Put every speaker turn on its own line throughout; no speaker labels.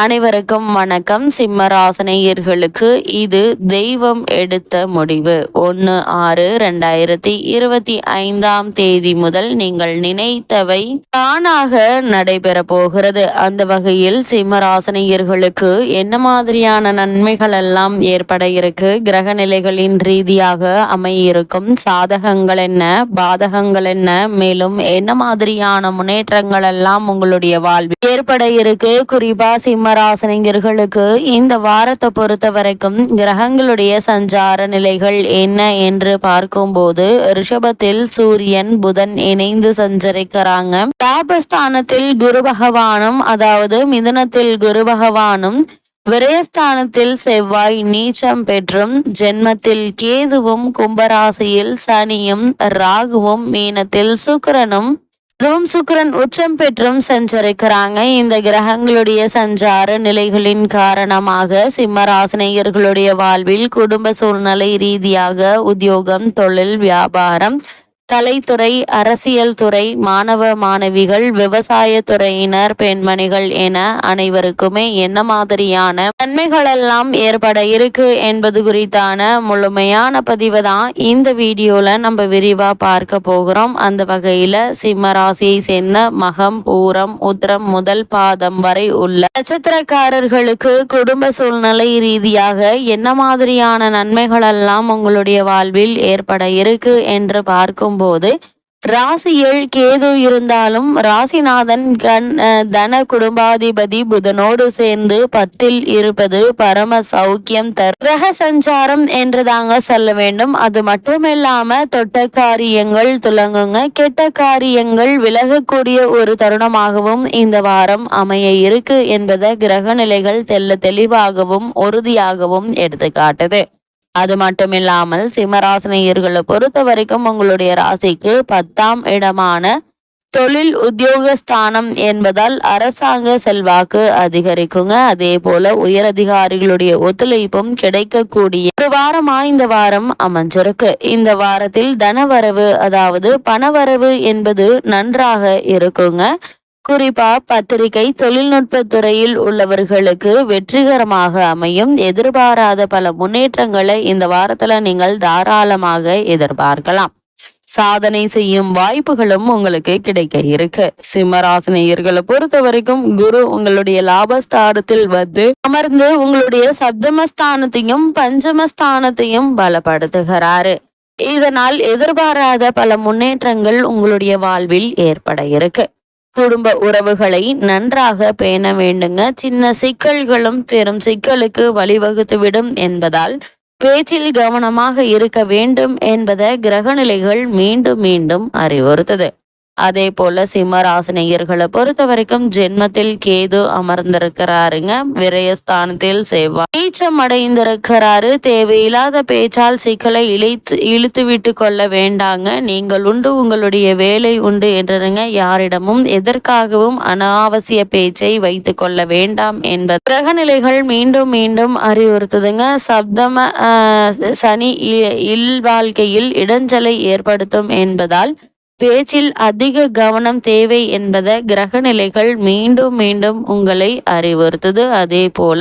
அனைவருக்கும் வணக்கம். சிம்மராசனையர்களுக்கு இது தெய்வம் எடுத்த முடிவு. ஒன்று ஆறு ரெண்டாயிரத்தி இருபத்தி ஐந்தாம் தேதி முதல் நீங்கள் நினைத்தவை தானாக நடைபெற போகிறது. அந்த வகையில் சிம்மராசனையர்களுக்கு என்ன மாதிரியான நன்மைகள் எல்லாம் ஏற்பட இருக்கு? கிரக நிலைகளின் ரீதியாக அமையிருக்கும் சாதகங்கள் என்ன? பாதகங்கள் என்ன? மேலும் என்ன மாதிரியான முன்னேற்றங்கள் எல்லாம் உங்களுடைய வாழ்வில் ஏற்பட இருக்கு? குறிப்பா சிம்மராசனிகர்களுக்கு இந்த வாரத்தை பொறுத்த வரைக்கும் கிரகங்களுடைய சஞ்சார நிலைகள் என்ன என்று பார்க்கும்போது ரிஷபத்தில் சூரியன் புதன் இணைந்து சஞ்சரிக்கிறாங்க. லாபஸ்தானத்தில் குரு பகவானும் அதாவது மிதுனத்தில் குரு பகவானும் விரயஸ்தானத்தில் செவ்வாய் நீச்சம் பெற்றும் ஜென்மத்தில் கேதுவும் கும்பராசியில் சனியும் ராகுவும் மீனத்தில் சுக்கிரனும் அதுவும் சுக்கிரன் உச்சம் பெற்றும் சஞ்சரிக்கிறாங்க. இந்த கிரகங்களுடைய சஞ்சார நிலைகளின் காரணமாக சிம்மராசனையர்களுடைய வாழ்வில் குடும்ப சூழ்நிலை ரீதியாக உத்தியோகம் தொழில் வியாபாரம் கலைத்துறை அரசியல் துறை மாணவ மாணவிகள் விவசாய துறையினர் பெண்மணிகள் என அனைவருக்குமே என்ன மாதிரியான நன்மைகளெல்லாம் ஏற்பட இருக்கு என்பது குறித்தான முழுமையான பதிவு தான் இந்த வீடியோல நம்ம விரிவா பார்க்க போகிறோம். அந்த வகையில சிம்ம ராசியை சேர்ந்த மகம் பூரம் உத்திரம் முதல் பாதம் வரை உள்ள நட்சத்திரக்காரர்களுக்கு குடும்ப சூழ்நிலை ரீதியாக என்ன மாதிரியான நன்மைகளெல்லாம் உங்களுடைய வாழ்வில் ஏற்பட இருக்கு என்று பார்க்கும் போது ராசியில் கேது இருந்தாலும் ராசிநாதன் கண் தன குடும்பாதிபதி புதனோடு சேர்ந்து பத்தில் இருப்பது பரம சௌக்கியம் தர் கிரக சஞ்சாரம் என்று தாங்க சொல்ல வேண்டும். அது மட்டுமில்லாம தொட்ட காரியங்கள் துலங்குங்க. கெட்ட காரியங்கள் விலகக்கூடிய ஒரு தருணமாகவும் இந்த வாரம் அமைய இருக்கு என்பதை கிரக நிலைகள் தெல்ல தெளிவாகவும் உறுதியாகவும் எடுத்து காட்டுது அது மட்டும் இல்லாமல் சிம்மராசினியர்களை பொறுத்த வரைக்கும் உங்களுடைய ராசிக்கு பத்தாம் இடமான தொழில் உத்தியோகஸ்தானம் என்பதால் அரசாங்க செல்வாக்கு அதிகரிக்குங்க. அதே போல உயரதிகாரிகளுடைய ஒத்துழைப்பும் கிடைக்கக்கூடிய ஒரு வாரமா இந்த வாரம் அமைஞ்சிருக்கு. இந்த வாரத்தில் தனவரவு அதாவது பணவரவு என்பது நன்றாக இருக்குங்க. குறிப்பா பத்திரிகை தொழில்நுட்ப துறையில் உள்ளவர்களுக்கு வெற்றிகரமாக அமையும். எதிர்பாராத பல முன்னேற்றங்களை இந்த வாரத்துல நீங்கள் தாராளமாக எதிர்பார்க்கலாம். சாதனை செய்யும் வாய்ப்புகளும் உங்களுக்கு கிடைக்க இருக்கு. சிம்மராசினியர்களை பொறுத்த வரைக்கும் குரு உங்களுடைய லாபஸ்தானத்தில் வந்து அமர்ந்து உங்களுடைய சப்தமஸ்தானத்தையும் பஞ்சமஸ்தானத்தையும் பலப்படுத்துகிறாரு. இதனால் எதிர்பாராத பல முன்னேற்றங்கள் உங்களுடைய வாழ்வில் ஏற்பட இருக்கு. குடும்ப உறவுகளை நன்றாக பேண வேண்டுங்க. சின்ன சிக்கல்களும் பெரும் சிக்கலுக்கு வழிவகுத்துவிடும் என்பதால் பேச்சில் கவனமாக இருக்க வேண்டும் என்பதை கிரகநிலைகள் மீண்டும் மீண்டும் அறிவுறுத்தது. அதே போல சிம்மராசினியர்களை பொறுத்த வரைக்கும் ஜென்மத்தில் கேது அமர்ந்திருக்கிறாருங்க. விரயஸ்தானத்தில் செவ்வாய். நீச்சம் அடைந்திருக்கிறாரு. தேவையில்லாத பேச்சால் சிக்கலை இழைத்து இழுத்து விட்டு கொள்ள வேண்டாங்க. நீங்கள் உண்டு உங்களுடைய வேலை உண்டு என்றுங்க. யாரிடமும் எதற்காகவும் அனாவசிய பேச்சை வைத்து கொள்ள வேண்டாம் என்பது. கிரகநிலைகள் மீண்டும் மீண்டும் அறிவுறுத்துதுங்க. சப்தம சனி இல் வாழ்க்கையில் இடைஞ்சலை ஏற்படுத்தும் என்பதால் பேச்சில் அதிக கவனம் தேவை என்பதை கிரகநிலைகள் மீண்டும் மீண்டும் உங்களை அறிவுறுத்துது. அதே போல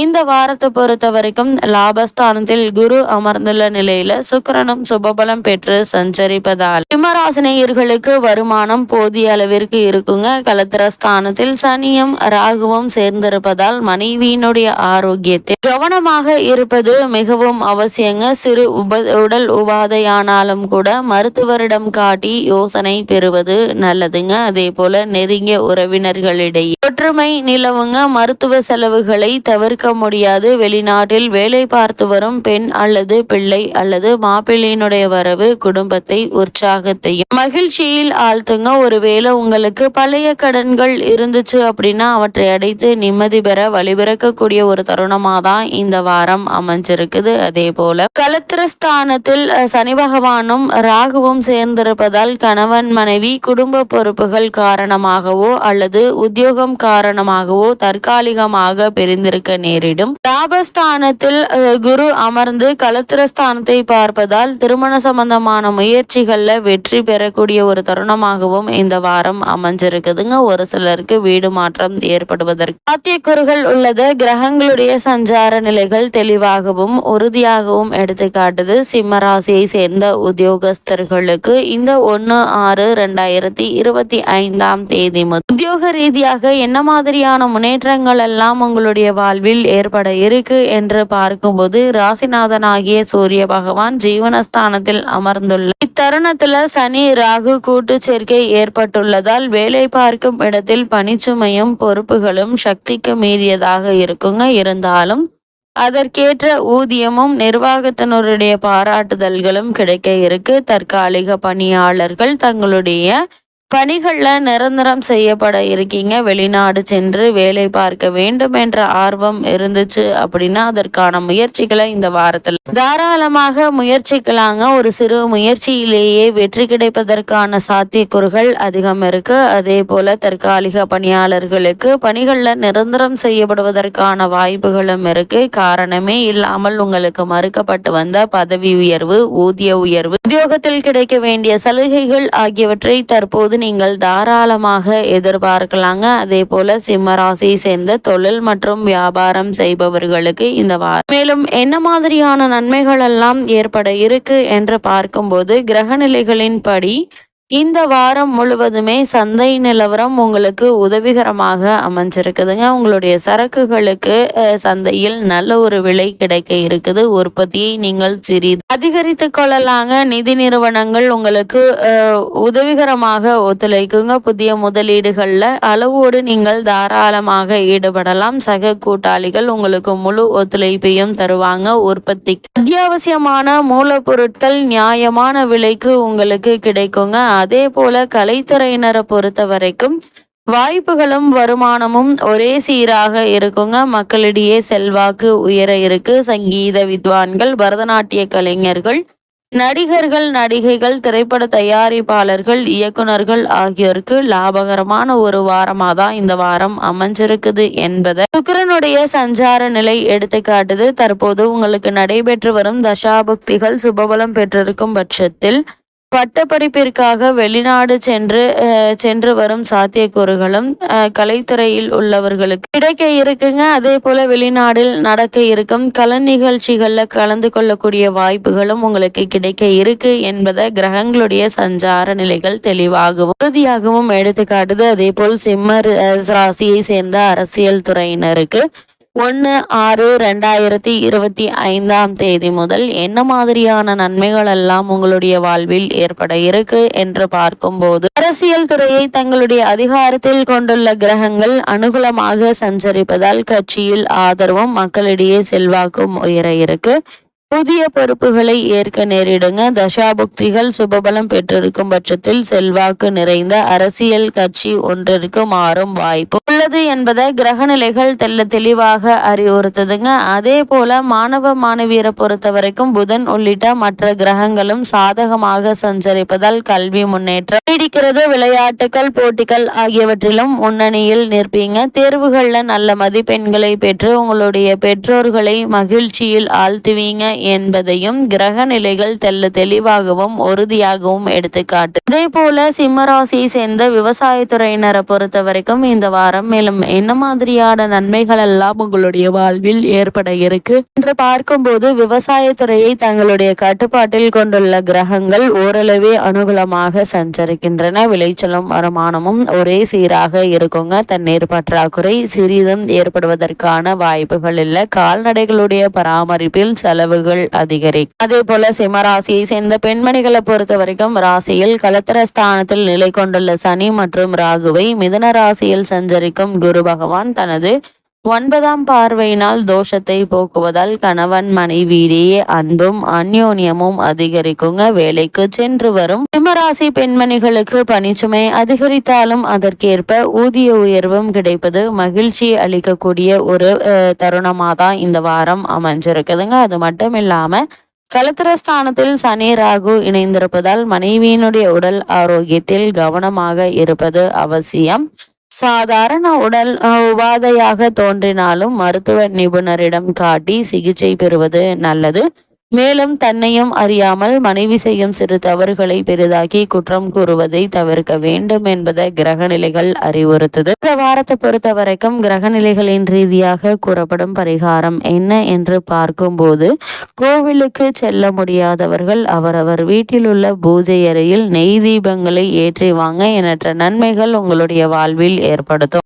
இந்த வாரத்தை பொறுத்த வரைக்கும் லாபஸ்தானத்தில் குரு அமர்ந்துள்ள நிலையில சுக்கரனும் சுபபலம் பெற்று சஞ்சரிப்பதால் சிம்மராசினியர்களுக்கு வருமானம் போதிய அளவிற்கு இருக்குங்க. கலத்திரஸ்தானத்தில் சனியும் ராகுவும் சேர்ந்திருப்பதால் மனைவியினுடைய ஆரோக்கியத்தில் கவனமாக இருப்பது மிகவும் அவசியங்க. சிறு உப உடல் உபாதையானாலும் கூட மருத்துவரிடம் காட்டி யோசனை பெறுவது நல்லதுங்க. அதே போல நெருங்கிய உறவினர்களிடையே ஒற்றுமை நிலவுங்க. மருத்துவ செலவுகளை தவிர்க்க இருக்க முடியாது. வெளிநாட்டில் வேலை பார்த்து வரும் பெண் அல்லது பிள்ளை அல்லது மாப்பிள்ளையினுடைய வரவு குடும்பத்தை உற்சாகத்தையும் மகிழ்ச்சியில் ஆழ்த்துங்க. ஒருவேளை உங்களுக்கு பழைய கடன்கள் இருந்துச்சு அப்படின்னா அவற்றை அடைத்து நிம்மதி பெற வழிபிறக்கக்கூடிய ஒரு தருணமாக தான் இந்த வாரம் அமைஞ்சிருக்குது. அதே போல கலத்திரஸ்தானத்தில் சனி பகவானும் ராகுவும் சேர்ந்திருப்பதால் கணவன் மனைவி குடும்ப பொறுப்புகள் காரணமாகவோ அல்லது உத்தியோகம் காரணமாகவோ தற்காலிகமாக பிரிந்திருக்க நேரிடும். லாபஸ்தானத்தில் குரு அமர்ந்து கலத்திரஸ்தானத்தை பார்ப்பதால் திருமண சம்பந்தமான முயற்சிகள்ல வெற்றி பெறக்கூடிய ஒரு தருணமாகவும் இந்த வாரம் அமைஞ்சிருக்குதுங்க. ஒரு சிலருக்கு வீடு மாற்றம் ஏற்படுவதற்கு சாத்தியக்கூறுகள் உள்ளது. கிரகங்களுடைய சஞ்சார நிலைகள் தெளிவாகவும் உறுதியாகவும் எடுத்துக்காட்டுது. சிம்ம ராசியை சேர்ந்த உத்தியோகஸ்தர்களுக்கு இந்த ஒன்று ஆறு ரெண்டாயிரத்தி இருபத்தி ஐந்தாம் தேதி உத்தியோக ரீதியாக என்ன மாதிரியான முன்னேற்றங்கள் எல்லாம் உங்களுடைய வாழ்வில் ஏற்பட இருக்கு என்று பார்க்கும்போது ராசிநாதனாகிய சூரிய பகவான் ஜீவனஸ்தானத்தில் அமர்ந்துள்ள இத்தருணத்துல சனி ராகு கூட்டு சேர்க்கை ஏற்பட்டுள்ளதால் வேலை பார்க்கும் இடத்தில் பணிச்சுமையும் பொறுப்புகளும் சக்திக்கு மீறியதாக இருக்குங்க. இருந்தாலும் அதற்கேற்ற ஊதியமும் நிர்வாகத்தினருடைய பாராட்டுதல்களும் கிடைக்க இருக்கு. தற்காலிக பணியாளர்கள் தங்களுடைய பணிகளில் நிரந்தரம் செய்யப்பட இருக்கீங்க. வெளிநாடு சென்று வேலை பார்க்க வேண்டும் என்ற ஆர்வம் இருந்துச்சு அப்படின்னா அதற்கான முயற்சிகளை இந்த வாரத்தில் தாராளமாக முயற்சிக்கலாங்க. ஒரு சிறு முயற்சியிலேயே வெற்றி கிடைப்பதற்கான சாத்தியக்கூறுகள் அதிகம் இருக்கு. அதே போல தற்காலிக பணியாளர்களுக்கு பணிகளில் நிரந்தரம் செய்யப்படுவதற்கான வாய்ப்புகளும் இருக்கு. காரணமே இல்லாமல் உங்களுக்கு மறுக்கப்பட்டு வந்த பதவி உயர்வு ஊதிய உயர்வு உத்தியோகத்தில் கிடைக்க வேண்டிய சலுகைகள் ஆகியவற்றை தற்போது நீங்கள் தாராளமாக எதிர்பார்க்கலாங்க. அதே போல சிம்ம ராசியை சேர்ந்த தொழில் மற்றும் வியாபாரம் செய்பவர்களுக்கு இந்த வாரம். மேலும் என்ன மாதிரியான நன்மைகள் எல்லாம் ஏற்பட இருக்கு என்று பார்க்கும்போது கிரக நிலைகளின்படி இந்த வாரம் முழுவதுமே சந்தை நிலவரம் உங்களுக்கு உதவிகரமாக அமைஞ்சிருக்குதுங்க. உங்களுடைய சரக்குகளுக்கு சந்தையில் நல்ல ஒரு விலை கிடைக்க இருக்குது. உற்பத்தியை நீங்கள் சிறிது அதிகரித்து கொள்ளலாங்க. நிதி நிறுவனங்கள் உங்களுக்கு உதவிகரமாக ஒத்துழைக்குங்க. புதிய முதலீடுகளில் அளவோடு நீங்கள் தாராளமாக ஈடுபடலாம். சக கூட்டாளிகள் உங்களுக்கு முழு ஒத்துழைப்பையும் தருவாங்க. உற்பத்தி அத்தியாவசியமான மூலப்பொருட்கள் நியாயமான விலைக்கு உங்களுக்கு கிடைக்குங்க. அதே போல கலைத்துறையினரை பொறுத்த வரைக்கும் வாய்ப்புகளும் வருமானமும் ஒரே சீராக இருக்குங்க. மக்களிடையே செல்வாக்கு உயர இருக்கு. சங்கீத வித்வான்கள் பரதநாட்டிய கலைஞர்கள் நடிகர்கள் நடிகைகள் திரைப்பட தயாரிப்பாளர்கள் இயக்குனர்கள் ஆகியோருக்கு லாபகரமான ஒரு வாரமா தான் இந்த வாரம் அமைஞ்சிருக்குது என்பதை சுக்கரனுடைய சஞ்சார நிலை எடுத்து காட்டுது தற்போது உங்களுக்கு நடைபெற்று வரும் தசாபக்திகள் சுபபலம் பெற்றிருக்கும் பட்சத்தில் பட்டப்படிப்பிற்காக வெளிநாடு சென்று சென்று வரும் சாத்தியக்கூறுகளும் கலைத்துறையில் உள்ளவர்களுக்கு கிடைக்க இருக்குங்க. அதே போல வெளிநாடில் நடக்க இருக்கும் கலை நிகழ்ச்சிகளில் கலந்து கொள்ளக்கூடிய வாய்ப்புகளும் உங்களுக்கு கிடைக்க இருக்கு என்பதை கிரகங்களுடைய சஞ்சார நிலைகள் தெளிவாகவும் உறுதியாகவும் எடுத்துக்காட்டுது. அதே போல் சிம்மர் ராசியை சேர்ந்த அரசியல் துறையினருக்கு ஒன்று ஆறு ரெண்டாயிரத்தி இருபத்தி ஐந்தாம் தேதி முதல் என்ன மாதிரியான நன்மைகள் எல்லாம் உங்களுடைய வாழ்வில் ஏற்பட இருக்கு என்று பார்க்கும்போது அரசியல் துறையை தங்களுடைய அதிகாரத்தில் கொண்டுள்ள கிரகங்கள் அனுகூலமாக சஞ்சரிப்பதால் கட்சியில் ஆதரவும் மக்களிடையே செல்வாக்கும் உயர இருக்கு. புதிய பொறுப்புகளை ஏற்க நேரிடுங்க. தசாபுக்திகள் சுபபலம் பெற்றிருக்கும் பட்சத்தில் செல்வாக்கு நிறைந்த அரசியல் கட்சி ஒன்றிற்கு மாறும் வாய்ப்பு உள்ளது என்பதை கிரகநிலைகள் தெல்ல தெளிவாக அறிவுறுத்துதுங்க. அதே போல மாணவ மாணவியரை பொறுத்த வரைக்கும் புதன் உள்ளிட்ட மற்ற கிரகங்களும் சாதகமாக சஞ்சரிப்பதால் கல்வி முன்னேற்றம் நீடிக்கிறது. விளையாட்டுகள் போட்டிகள் ஆகியவற்றிலும் முன்னணியில் நிற்பீங்க. தேர்வுகளில் நல்ல மதிப்பெண்களை பெற்று உங்களுடைய பெற்றோர்களை மகிழ்ச்சியில் ஆழ்த்துவீங்க. என்பதையும் கிரக நிலைகள் தெல்ல தெளிவாகவும் உறுதியாகவும் எடுத்துக்காட்டு. இதே போல சிம்மராசியை சேர்ந்த விவசாயத்துறையினரை பொறுத்த வரைக்கும் இந்த வாரம் மேலும் என்ன மாதிரியான நன்மைகள் எல்லாம் உங்களுடைய வாழ்வில் ஏற்பட இருக்கு என்று பார்க்கும்போது விவசாயத்துறையை தங்களுடைய கட்டுப்பாட்டில் கொண்டுள்ள கிரகங்கள் ஓரளவே அனுகூலமாக சஞ்சரிக்கின்றன. விளைச்சலும் வருமானமும் ஒரே சீராக இருக்குங்க. தண்ணீர் பற்றாக்குறை சிறிதும் ஏற்படுவதற்கான வாய்ப்புகள் இல்லை. கால்நடைகளுடைய பராமரிப்பில் செலவுகள் அதிகரிக்கும். அதே போல சிம்மராசியை சேர்ந்த பெண்மணிகளை பொறுத்த வரைக்கும் ராசியில் கலத்திரஸ்தானத்தில் நிலை கொண்டுள்ள சனி மற்றும் ராகுவை மிதன ராசியில் சஞ்சரிக்கும் குரு பகவான் தனது ஒன்பதாம் பார்வையினால் தோஷத்தை போக்குவதால் கணவன் மனைவியிடையே அன்பும் அந்யோன்யமும் அதிகரிக்குங்க. வேலைக்கு சென்று வரும் சிம்மராசி பெண்மணிகளுக்கு பணிச்சுமை அதிகரித்தாலும் அதற்கேற்ப ஊதிய உயர்வும் கிடைப்பது மகிழ்ச்சி அளிக்கக்கூடிய ஒரு அஹ், தான் இந்த வாரம் அமைஞ்சிருக்குதுங்க. அது மட்டும் இல்லாம கலத்திரஸ்தானத்தில் சனி ராகு இணைந்திருப்பதால் மனைவியினுடைய உடல் ஆரோக்கியத்தில் கவனமாக இருப்பது அவசியம். சாதாரண உடல் உபாதையாக தோன்றினாலும் மருத்துவ நிபுணரிடம் காட்டி சிகிச்சை பெறுவது நல்லது. மேலும் தன்னையும் அறியாமல் மனைவி செய்யும் சிறு தவறுகளை பெரிதாக்கி குற்றம் கூறுவதை தவிர்க்க வேண்டும் என்பதை கிரகநிலைகள் அறிவுறுத்தது. இந்த வாரத்தை பொறுத்த வரைக்கும் கிரகநிலைகளின் ரீதியாக கூறப்படும் பரிகாரம் என்ன என்று பார்க்கும்போது கோவிலுக்கு செல்ல முடியாதவர்கள் அவரவர் வீட்டில் உள்ள பூஜை அறையில் நெய் தீபங்களை ஏற்றி வாங்க எண்ணற்ற நன்மைகள் உங்களுடைய வாழ்வில் ஏற்படுத்தும்.